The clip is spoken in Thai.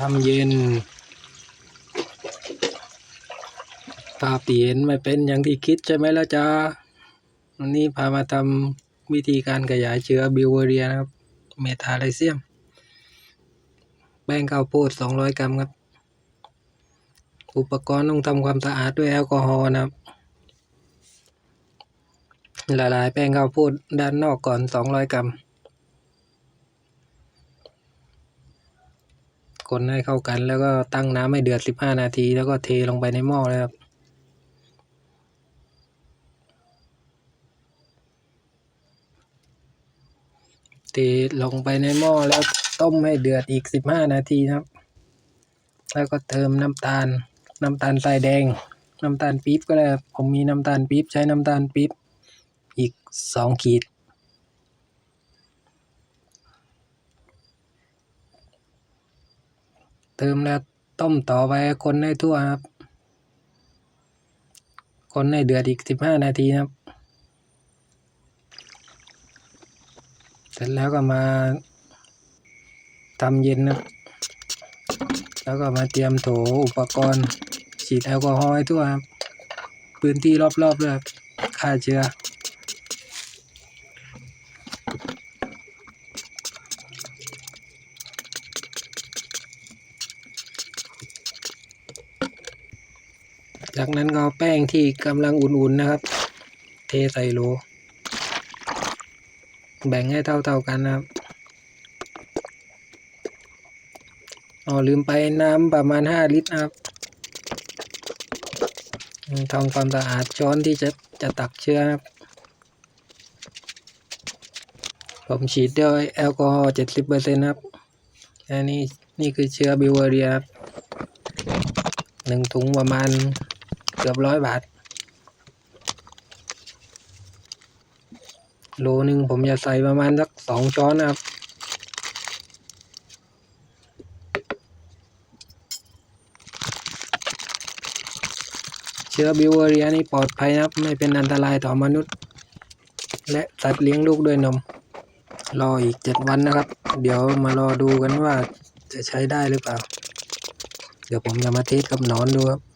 ทำเย็น ภาพที่เห็นไม่เป็นอย่างที่คิดใช่ไหมล่ะจ๊ะวันนี้พามาทำวิธีการขยายเชื้อบิวเวอเรียนะครับ เมทาไลเซียม แป้งข้าวโพด 200 กรัมครับ อุปกรณ์ต้องทำความสะอาดด้วยแอลกอฮอล์นะครับละลายแป้งข้าวโพดด้านนอกก่อน 200 กรัม คนให้เข้ากัน แล้วก็ตั้งน้ำให้เดือด 15 นาที แล้วก็เทลงไปในหม้อเลยครับเทลงไปในหม้อแล้วต้มให้เดือดอีก 15 นาทีครับ แล้วก็เติมน้ำตาล น้ำตาลทรายแดง น้ำตาลปี๊บก็ได้ผมมีน้ำตาลปี๊บใช้น้ำตาลปี๊บอีกสองขีด เติมแล้วต้มต่อไปคนให้ทั่วครับ คนให้เดือดอีกสิบห้านาทีครับ เสร็จแล้วก็มาทำเย็นนะแล้วก็มาเตรียมโถอุปกรณ์ฉีดแอลกอฮอล์ให้ทั่วครับ พื้นที่รอบๆด้วยครับฆ่าเชื้อ จากนั้นก็เอาแป้งที่กำลังอุ่นๆนะครับ เทใส่โหลแบ่งให้เท่าๆกันนะครับอ๋อลืมไปน้ำประมาณ 5 ลิตรนะครับทำความสะอาดช้อนที่จะจะตักเชื้อครับ ผมฉีดด้วยแอลกอฮอล์70%ครับอันนี้นี่คือเชื้อบิวเวอรียครับหนึ่งถุงประมาณ เกือบร้อยบาท โลหนึ่งผมจะใส่ประมาณสักสองช้อนนะครับ เชื้อบิวเวอเรียนี่ปลอดภัยนะครับ ไม่เป็นอันตรายต่อมนุษย์ และสัตว์เลี้ยงลูกด้วยนม รออีกเจ็ดวันนะครับ เดี๋ยวมารอดูกันว่าจะใช้ได้หรือเปล่า เดี๋ยวผมจะมาเทสกับหนอนดูครับ